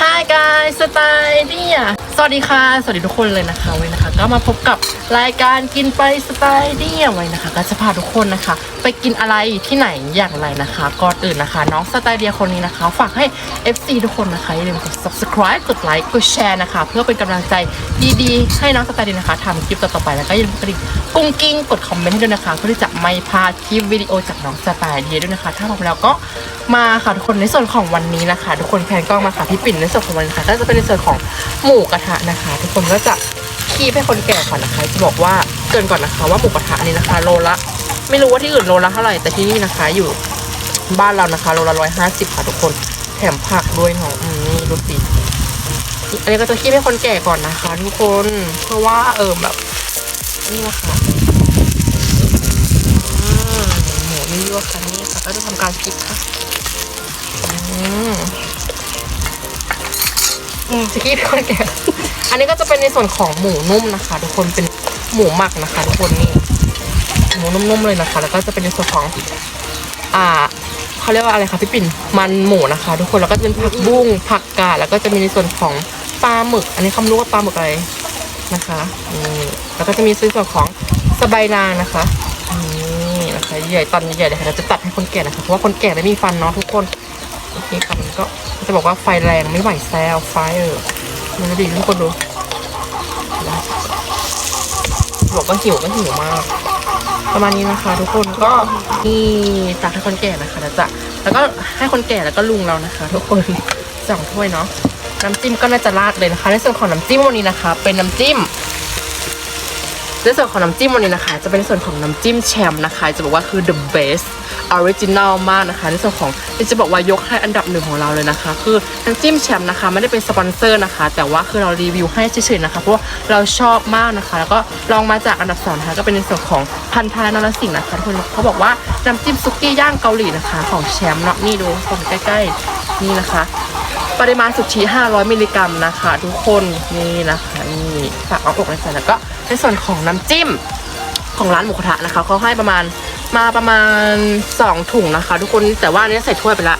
Hi guys สไตล์เนี่ย สวัสดีค่ะ สวัสดีทุกคนเลยนะคะไว้นะคะ ก็มาพบกับรายการกินไปสไตล์เนี่ยไว้นะคะ ก็จะพาทุกคนนะคะ ไปกินอะไรที่ไหนอย่างไรนะคะก่อนอื่นนะคะ น้องสไตล์เดียคนนี้นะคะ ฝากให้ FC ทุกคนนะคะอย่าลืมกด subscribe กดไลค์กดแชร์นะคะ เพื่อเป็นกำลังใจดีๆ ให้น้องสไตล์เดียนะคะทำคลิปต่อๆไปแล้วก็อย่าลืมกดกุ้งกิ้งกดคอมเมนต์ให้ด้วยนะคะเพื่อที่จะไม่พลาดคลิปวิดีโอจากน้องสไตล์เดียด้วยนะคะ ถ้าพร้อมแล้วก็ มาค่ะทุกคนในส่วนของวันนี้นะคะ ทุกคนแพนกล้องมาค่ะพี่ปิ่นในส่วนของวันนี้ค่ะก็จะเป็นในส่วนของหมูกระทะนะคะ ทุกคนก็จะคีบให้คนแก่ก่อนนะคะ จะบอกว่าเกินก่อนนะคะ ว่าหมูกระทะนี้นะคะ โลละ ไม่รู้ว่าที่อื่นโลละเท่าไหร่แต่ที่นี่นะคะอยู่บ้านเรานะคะโลละร้อยห้าสิบค่ะทุกคนแถมผักด้วยเนาะอืมนี่ดูสิอันนี้ก็จะคีบให้คนแก่ก่อนนะคะ ทุกคนเพราะว่าเออแบบนี่นะคะอืมหมูนี่ด้วค่ะนี่ค่ะก็จะทำการคีบค่ะ อืมอืมจะคีบให้คนแก่อันนี้ก็จะเป็นในส่วนของหมูนุ่มนะคะ ทุกคนเป็นหมูหมักนะคะ ทุกคนนี่หมูนุ่มๆเลยนะคะ แล้วก็จะเป็นในส่วนของ อ่าเขาเรียกว่าอะไรคะพี่ปิ่นมันหมูนะคะ ทุกคนแล้วก็จะเป็นผักบุ้งผักกาดแล้วก็จะมีในส่วนของปลาหมึก อันนี้คำรู้ว่าปลาหมึกอะไรนะคะนี่แล้วก็จะมีในส่วนของสะใบายนางนะคะนี่นะคะใหญ่ตอนใหญ่เลยค่ะเราจะตัดให้คนแก่นะคะเพราะว่าคนแก่ไม่มีฟันเนาะทุกคน โอเคค่ะมันก็จะบอกว่าไฟแรงไม่ไหวแซวไฟเออมันดีทุกคนดูบอกว่าหิวก็หิวมาก ประมาณนี้นะคะ ทุกคนก็นี่ตักให้คนแก่นะคะแล้วจะแล้วก็ให้คนแก่แล้วก็ลุงเรานะคะ ทุกคนสองถ้วยเนาะน้ำจิ้มก็น่าจะราดเลยนะคะ ในส่วนของน้ำจิ้มวันนี้นะคะ เป็นน้ำจิ้ม ในส่วนของน้ำจิ้มวันนี้นะคะ จะเป็นส่วนของน้ำจิ้มแชมป์นะคะ จะบอกว่าคือ the best original มากนะคะ ในส่วนของจะบอกว่ายกให้อันดับหนึ่งของเราเลยนะคะ คือน้ำจิ้มแชมป์นะคะไม่ได้เป็นสปอนเซอร์นะคะ แต่ว่าคือเรารีวิวให้เฉยๆนะคะเพราะว่าเราชอบมากนะคะ แล้วก็ลองมาจากอันดับสองนะคะก็เป็นในส่วนของพันธานรสิงห์นะคะทุกคนเขาบอกว่าน้ำจิ้มซุกี้ย่างเกาหลีนะคะ ของแชมป์เนาะนี่ดูผมใกล้ๆนี่นะคะ ปริมาณสุทธิ500 มิลลิกรัมนะคะ ทุกคนนี่นะคะนี่ฝากเอาอกในใส่แล้วก็ในส่วนของน้ำจิ้มของร้านหมูกระทะนะคะเขาให้ประมาณมาประมาณ 2 ถุงนะคะ ทุกคนแต่ว่าอันนี้ใส่ถ้วยไปละ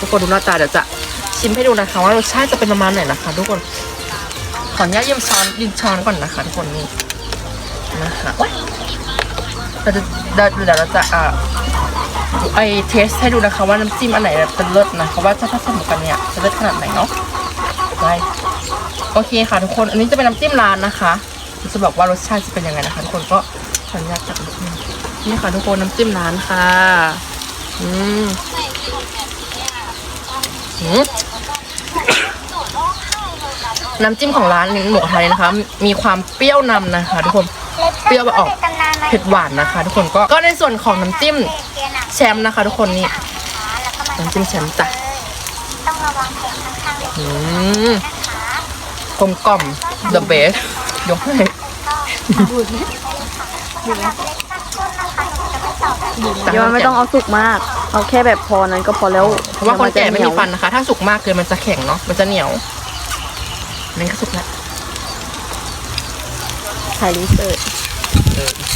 ทุกคนดูหน้าตาเดี๋ยวจะชิมให้ดูนะคะ ว่ารสชาติจะเป็นประมาณไหนนะคะ ทุกคนขออนุญาตยืมช้อนยืมช้อนก่อนนะคะ ทุกคนนี่นะคะเราจะเดี๋ยวเดี๋ยวเราจะอ่า ไอเทสให้ดูนะคะว่าน้ำจิ้มอันไหนเป็นเลิศนะเพราะว่าถ้าผสมกันเนี่ยจะเลิศขนาดไหนเนาะได้โอเคค่ะทุกคน อันนี้จะเป็นน้ำจิ้มร้านนะคะจะบอกว่ารสชาติจะเป็นยังไงนะคะทุกคนก็ขออนุญาตตักนิดนึงนี่ค่ะทุกคนน้ำจิ้มร้านค่ะอืมน้ำจิ้มของร้านหมูกระทะนี่ยนะคะ มีความเปรี้ยวนำนะคะ ทุกคน เปรี้ยวแบบออกเผ็ดหวานนะคะ ทุกคนก็ก็ในส่วนของน้ำจิ้มแชมป์นะคะ ทุกคนนี่น้ำจิ้มแชมป์จ้ะต้องระวังเพลงข้างๆเวอืทีมนะคะกลมกล่อม the best ยกให้สำหรับเล็กสั้นต้นนะคะหนูจะไม่ตอบแบบเดี๋ยวมันไม่ต้องเอาสุกมาก เอาแค่แบบพอนั้นก็พอแล้ว เพราะว่าคนแก่ไม่มีฟันเดี๋ยวนะคะ ถ้าสุกมากเกินมันจะแข็งเนาะ มันจะเหนียวนั่นก็สุกแล้วมันจะถ่ายรีเสิร์ช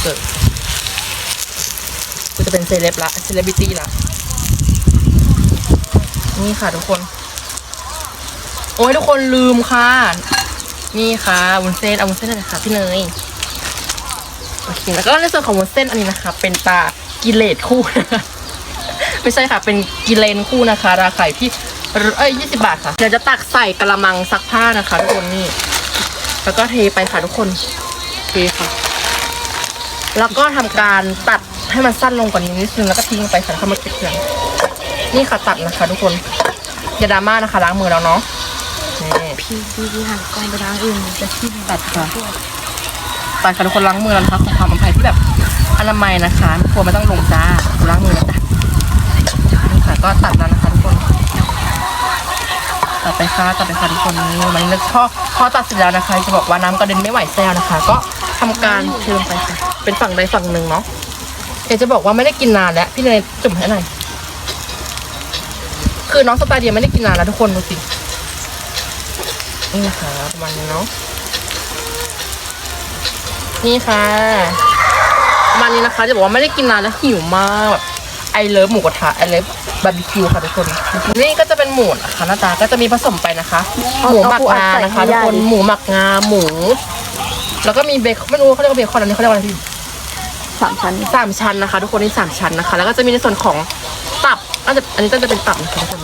เออเสิร์ฟกูจะเป็นเซเลบละเซเลบริตี้ละนี่ค่ะทุกคน โอ้ยทุกคนลืมค่ะ นี่ค่ะวุ้นเส้นเอาวุ้นเส้นเลยนะคะพี่เนยโอเคแล้วก็ในส่วนของวุ้นเส้นอันนี้นะคะ เป็นปลากิเลสคู่ไม่ใช่ค่ะ เป็นกิเลนคู่นะคะ ราคายที่เอ้ยยี่สิบาทค่ะ เดี๋ยวจะตักใส่กระมังซักผ้านะคะ ทุกคนนี่ แล้วก็เทไปค่ะทุกคน เทค่ะ แล้วก็ทำการตัดให้มันสั้นลงกว่านี้นิดนึงแล้วก็ทิ้งไปค่เข้ามาเก็บเครื่องนี่ค่ะตัดนะคะ ทุกคนอย่าดราม่านะคะล้างมือแล้วเนาะพี่พี่พี่หันกล้องไปทางอื่นจะที่ตัดค่ะตัดค่ะทุกคนล้างมือแล้วนะคะขอความปลอดภัยที่แบบอนามัยนะคะไม่ควไม่ต้องลงจ้าล้างมือแล้วจ้ะนี่ค่ะก็ตัดแล้วนะคะทุกคนตัดไปค่ะตัดไปค่ะทุกคนนี่มันนึกพอพอตัดเสร็จแล้วนะคะ จะบอกว่าน้ำกระเด็นไม่ไหวแซวนะคะ ก็ทำการเทิมไปค่ะ เป็นฝั่งใดฝั่งหนึ่งเนาะอยากจะบอกว่าไม่ได้กินนานแล้ว พี่เนยจุ่มให้หน่อยคือน้องสไตล์เดียไม่ได้กินนานแล้วทุกคนดูสินี่นะคะประมาณนี้เนาะนี่ค่ะประมาณนี้นะคะ จะบอกว่าไม่ได้กินนานแล้วหิวมากแบบไอเลิฟหมูกระทะไอเลิฟบาร์บีคิวค่ะทุกคน นี่ก็จะเป็นหมูนะคะหน้าตาก็จะมีผสมไปนะคะ หมูหมักงานะคะทุกคนหมูหมักงาหมู แล้วก็มีเบคอนไม่รู้เขาเรียกว่าเบคอนอันนี้เขาเรียกว่าอะไรพี่ สามชั้น สามชั้นนะคะ ทุกคนนี่สามชั้นนะคะ แล้วก็จะมีในส่วนของตับน่าจะอันนี้น่าจะเป็นตับนะคะทุกคน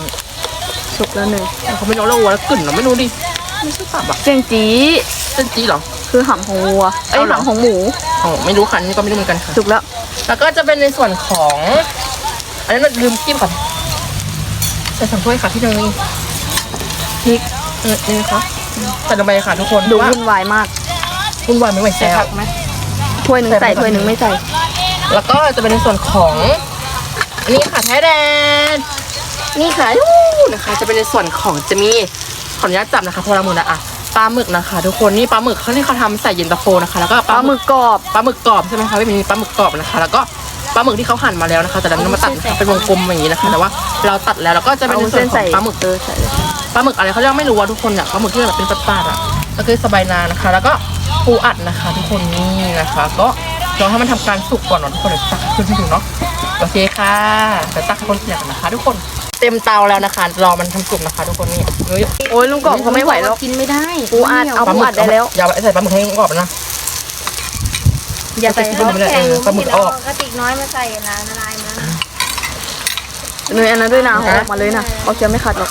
สุกแล้วหนึ่งเขาไม่รู้แล้ววัวแล้วกลิ่นเราไม่รู้ดิไม่ใช่ตับอะเจียงจีเป็นจีเหรอ คือหำของวัวเอ้ยเอาเหรอ หำของหมูอ๋อไม่รู้ค่ะนี่ก็ไม่รู้เหมือนกันค่ะ สุกแล้ว แล้วก็จะเป็นในส่วนของ อันนี้นลืมจิ้มก่อนใส่สองถ้วยค่ะพี่เนยพริกเออนี่นะคะใส่ลงไปค่ะทุกคนดูว่าวุ่นวายมาก วุ่นวายไม่ไหวแซ่บถ้วยหนึ่งใส่ถ้วยหนึ่งไม่ใส่ แล้วก็จะเป็นในส่วนของอันนี้ค่ะแท้แดนนี่ค่ะอู้นะคะ จะเป็นในส่วนของจะมีขออนุญาตจับนะคะเพราะเราหมดแล้วอะปลาหมึกนะคะ ทุกคนนี่ปลาหมึกเขาที่เขาทำใส่เย็นตาโฟนะคะ แล้วก็ปลาหมึกกรอบปลาหมึกกรอบใช่ไหมคะไม่มีปลาหมึกกรอบนะคะ แล้วก็ปลาหมึกที่เขาหั่นมาแล้วนะคะ แต่เราไม่มาตัดนะคะเป็นวงกลมอย่างนี้นะคะแต่ว่าเราตัดแล้วแล้วก็จะเป็นเอาในส่วเส้นนขอใส่งปลาหมึกเออใส่เลยปลาหมึกอะไรเขาเรียกไม่รู้ว่าทุกคนเนี่ยปลาหมึกที่แบบเป็นปลาๆอะก็คือสบายนางนะคะ แล้วก็ปูอัดนะคะ ทุกคนนี่นะคะ ก็ รอให้มันทำการสุกก่อนเนาะทุกคนเดี๋ยวตักขึ้นให้ดูเนาะโอเคค่ะเดี๋ยวตักให้คนเสียกันนะคะ ทุกคนเต็มเตาแล้วนะคะ รอมันทำสุกนะคะ ทุกคนนี่เฮ้ยโอ้ยลุงกรอบเขาไม่ไหวแล้วกินไม่ได้ปูอัดเอาปลาหปูมึกอัดได้แล้วอย่าใส่ปลาหมึกให้กรอบนะอย่าใส่ปลาหมึกเลยเออปลาหมึกเอาออกกระติกน้อยมาใส่ละละลายมันเนยอันนั้นด้วยนะเอาออกมาเลยนะเอาเคี้ยวไม่ขาดหรอก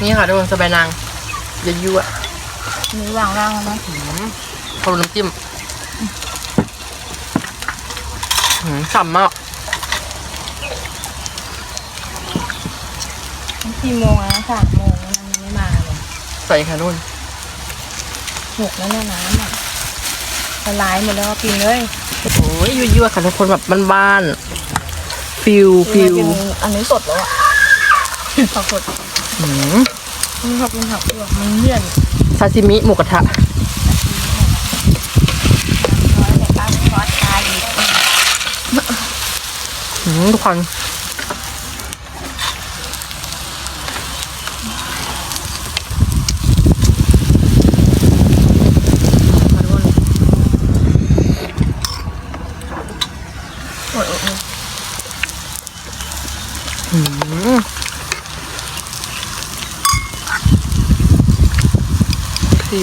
นี่ค่ะทุกคนสบายนางอย่ายั่ว มีวางร่างแล้วมั้ยเขาน้ำจิ้มหืมฉ่ำมากกี่โมงแล้วสามโมงมันยังไม่มาเลยใส่ค่ะนุ่นหกแล้วเนี่ยน้ำอะละลายหมดแล้วกินเลยโอ้ยยั่วๆค่ะทุกคนแบบบ้านๆฟิลฟิลอันนี้สดแล้วอะผักสดหืม มันชอบกินผักมันเลี่ยนซาซิมิหมูกระทะน้อยแต่ป้าซอสตายอีกหืมทุกคนหืมสิ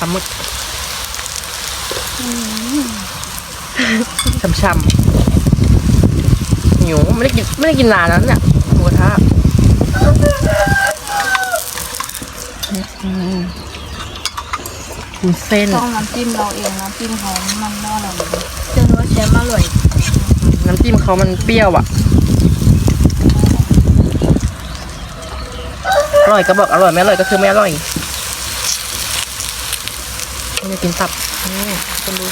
ปลาหมึกช่ำๆหิว ไม่ได้กินไม่ได้กินนานแล้วเนี่ยหมูกระทะคุณเส้น ต้องน้ำจิ้มเราเองน้ำจิ้มเขามันน่าอร่อยเจอว่าเชฟอร่อยน้ำจิ้มเขามันเปรี้ยวอะ อร่อยก็บอกอร่อยไม่อร่อยก็คือไม่อร่อยไม่ได้กินตับนี่คุณดู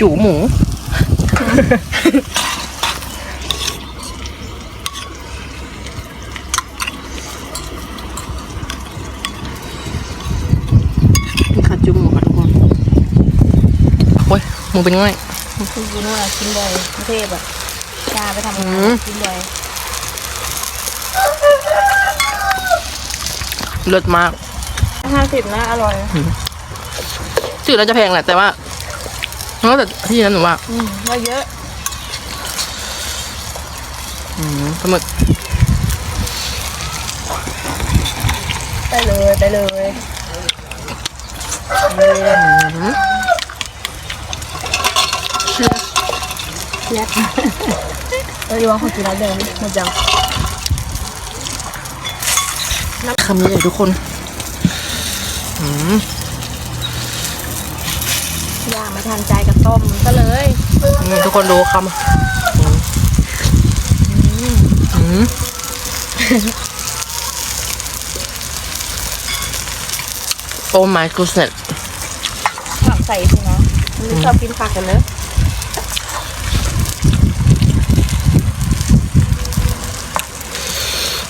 จูหมู นี่ค่ะจุ่มหมูค่ะทุกคนโอ้ยหมูเป็นไงคือยูนู่นอะกินบ่อยกรุงเทพอะยาไปทำอืงานมกินบ่อยเลิศมากห้าสิบนะ อร่อยชื่อแล้วจะแพงแหละแต่ว่า เพราะแต่ที่นั้นหนูว่าอืมว่าเยอะอืมปลาหมึกได้เลยได้เลยอืมเออดีว่าของกินแล้วเดินหมดยังคำนี้เลยทุกคน อืมยา ไม่ทันใจกับต้มซะเลยทุกคนดูคำโอ้ my goodness ผักใส่สิเนะมันไชอบกินผักกันเลยะ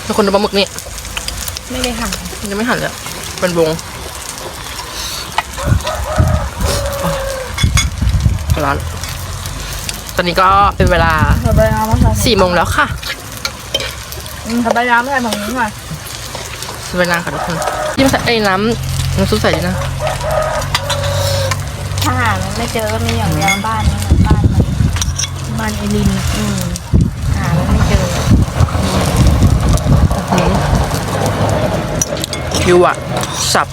ทุกคนดูปลาหมึกนี่ไม่ได้หั่นยังไม่หั่นเลยเป็นวง ร้อน ตอนนี้ก็เป็นเวลาทำใบน้ำมาใส่สี่โมงแล้วค่ะทำใบน้ำใส่ฝั่งนี้หน่อยเวลาค่ะทุกคนที่มาใส่ไอ้น้ำน้ำซุปใส่ดีนะถ้าหามันไม่เจอก็มีอย่างเดียวบ้านนี่บ้านมันบ้านไอรินอืมหามันไม่เจอคิวอะสับ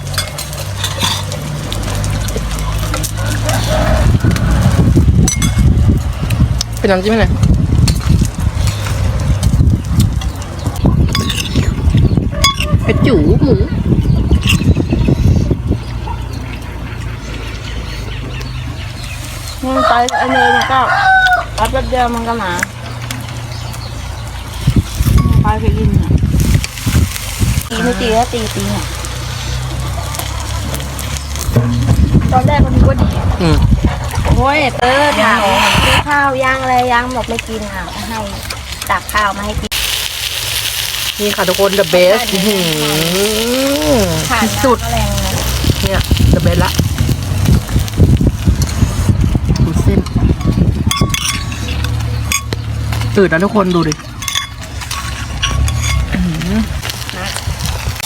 เป็นน้ำจิ้มไหนเป็ดจูหมูมันไปอันเลยมันก็แป๊บเดียวมันก็มาไปไปกินเนี่ยตีไม่ตีก็ตีตีเนี่ยตอนแรกมันก็ดีอืม โอ้ยเตอร์ถามกินข้าวย่างอะไรย่างบอกไม่กินอะก็ให้ตักข้าวมาให้กินนี่ค่ะทุกคน the best อื้อหือขาดที่สุดแรงนะเนี่ย the best ละดูเส้นตื่นนะทุกคนดูดิอื้อหือ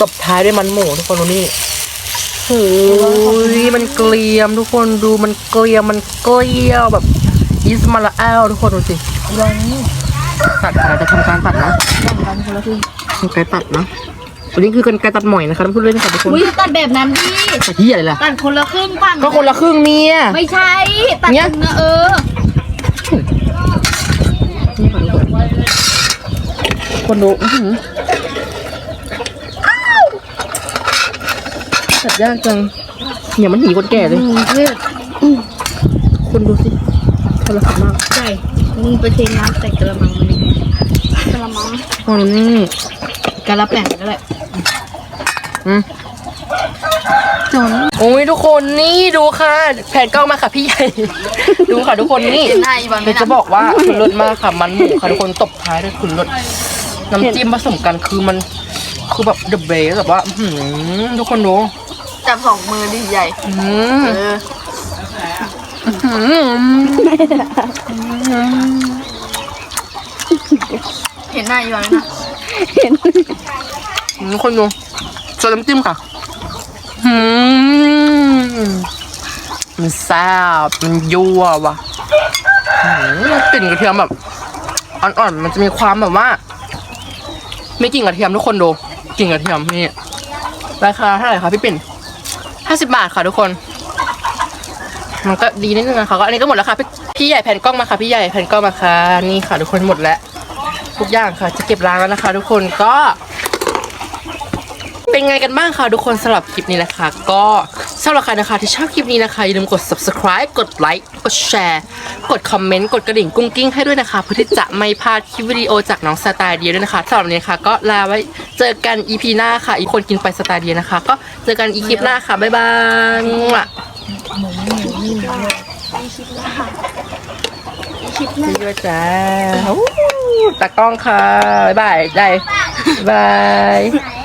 ตบท้ายด้วยมันหมูทุกคนดูนี่โอ้ ยมันเกลียมทุกคนดูมันเกลียมมันเกลียวแบบยิสมาลาแอลทุกคนดูสิลองนี่ตัดเราจะทำการตัดนะแบ่งกันคนละครึ่งกันไกรตัดนะตัวนี้คือกันไกรตัดหมอยนะคะท่านผู้เล่นค่ะทุกคนอุ้ยตัดแบบนั้นดิตัดที่อะไรล่ะตัดคนละครึ่งฝั่งก็คนละครึ่งเนี่ยไม่ใช่ตัดเนี่ยเนื้อเออนี่ค่ะทุกคนคนดู อื้อหือตัดยากจังเนี่ยมันหนีคนแก่เลยเลือดคนดูสิทรมานมากใช่มึงไปเทน้ำใส่กระมังมันดิกระมังคนนี่กระแป่งก็ได้อืมจนโอ้ยทุกคนนี่ดูค่ะ แผนกล้องมาค่ะพี่ใหญ่ ดูค่ะทุกคนนี่หน้าอีบอลเดี๋ยวจะบอกว่าคือรสมากค่ะ มันหมูค่ะทุกคนตบท้ายด้วยคือรสน้ำจิ้มผสมกันคือมัน คือแบบเดอะเบสแบบว่าอื้อหือทุกคนดู จับสองมือดิใหญ่อื้อหือเอออื้อหือเห็นหน้าอีบอลไหมนะทุกคนดูส่วนน้ำจิ้มค่ะอื้อหือมันแซ่บมันยั่วว่ะอื้อหือกลิ่นกระเทียมแบบอ่อนๆมันจะมีความแบบว่า ไม่กลิ่นกระเทียมทุกคนดูกลิ่นกระเทียมนี่ราคาเท่าไหร่คะพี่ปิ่น ห้าสิบบาทค่ะทุกคน มันก็ดีนิดนึงนะคะก็อันนี้ก็หมดแล้วค่ะพี่พี่ใหญ่แผ่นกล้องมาค่ะพี่ใหญ่แผ่นกล้องมาค่ะนี่ค่ะ ทุกคนหมดแล้ว ทุกอย่างค่ะ จะเก็บล้างแล้วนะคะ ทุกคนก็ เป็นไงกันบ้างคะทุกคนสำหรับคลิปนี้นะคะ ก็ สำหรับใครนะคะที่ชอบคลิปนี้นะคะอย่าลืมกด subscribe กดไลค์กดแชร์ กดคอมเมนต์กดกระดิ่งกุ้งกิ้งให้ด้วยนะคะเพื่อที่จะไม่พลาดคลิปวิดีโอจากน้องสไตล์เดียด้วยนะคะสำหรับวันนี้นะคะก็ลาไว้เจอกัน EP หน้าค่ะ อีกคนกินไปสไตล์เดียนะคะ ก็เจอกันอีคลิปหน้าค่ะบ๊ายบายคลิปหน้าจ้าโอ้ตากล้องค่ะบ๊ายบายได้บ๊ายบาย